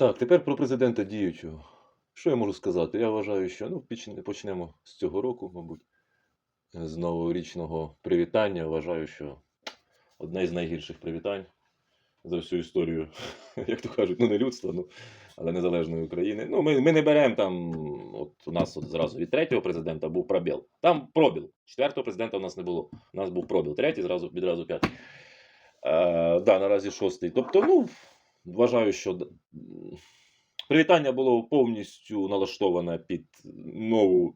Так, тепер про президента діючого. Що я можу сказати? Я вважаю, що ну, почнемо з цього року, мабуть, з новорічного привітання. Вважаю, що одне з найгірших привітань за всю історію, як то кажуть, ну не людства, ну, але незалежної України. Ну, ми, ми не беремо там, от у нас от зразу від третього президента був пробіл. Там пробіл. Четвертого президента у нас не було. У нас був пробіл. Третій, зразу відразу п'ятий. Е, да, наразі шостий. Тобто, ну, вважаю, що привітання було повністю налаштоване під нову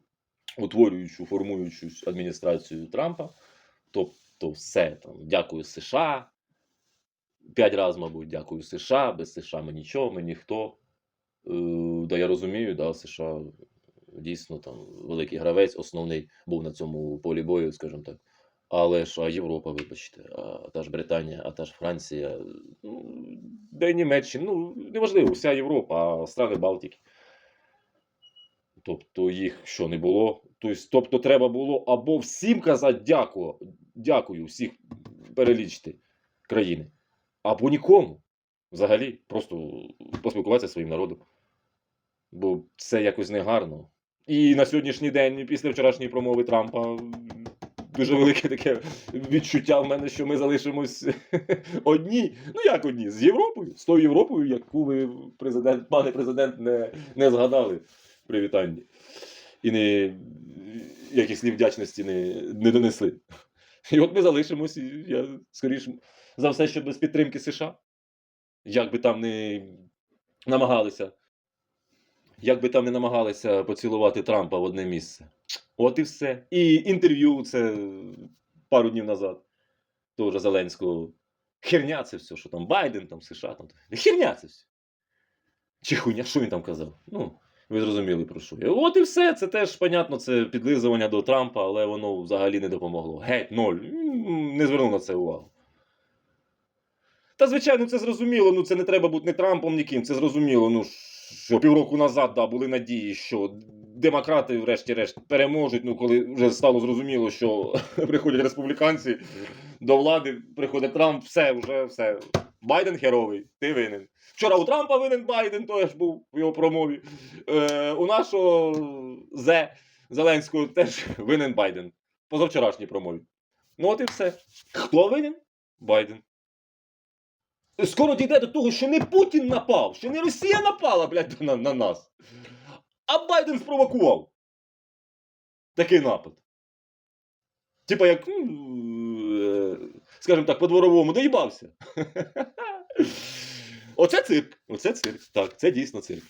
утворюючу, формуючусь адміністрацію Трампа. Тобто, все там, дякую США. П'ять разів, мабуть, дякую США. Без США ми нічого, ми ніхто. Е, да, я розумію, да, США дійсно там великий гравець, основний був на цьому полі бою, скажімо так. Але ж а Європа, вибачте, а та ж Британія, а та ж Франція, ну, й Німеччина, ну неважливо, вся Європа, страни Балтики. Тобто їх що не було. Тобто треба було або всім казати дякую, дякую, всіх перелічити країни, або нікому. Взагалі, просто поспілкуватися зі своїм народом. Бо це якось негарно. І на сьогоднішній день, після вчорашньої промови Трампа, дуже велике таке відчуття в мене, що ми залишимось одні. Ну як одні? З Європою, з тою Європою, яку ви, президент, пане президент, не, не згадали в привітанні. І не яких слів вдячності не, не донесли. І от ми залишимось, і я скоріше за все, що без підтримки США. Як би там не намагалися. Як би там не намагалися поцілувати Трампа в одне місце. От і все. І інтерв'ю це пару днів назад. Тоже Зеленського. Херня це все, що там Байден, там США. Там. Херня це все. Чи хуйня, що він там казав? Ну, ви зрозуміли про що. От і все. Це теж, понятно, це підлизування до Трампа, але воно взагалі не допомогло. Геть, ноль. Не звернув на це увагу. Та, звичайно, це зрозуміло. Ну, це не треба бути не Трампом, ніким. Це зрозуміло. Ну, що півроку назад да, були надії, що демократи, врешті-решт, переможуть. Ну, коли вже стало зрозуміло, що приходять республіканці до влади, приходить Трамп, все, вже все. Байден херовий, ти винен. Вчора у Трампа винен Байден, теж був в його промові. Е, у нашого Зе Зеленського теж винен Байден. Позавчорашній промові. Ну, от і все. Хто винен? Байден. Скоро дійде до того, що не Путін напав, що не Росія напала, блядь, на, на нас. А Байден спровокував. Такий напад. Типа як, е, скажімо так, по-дворовому доїбався. Оце цирк. Оце цирк. Так, це дійсно цирк.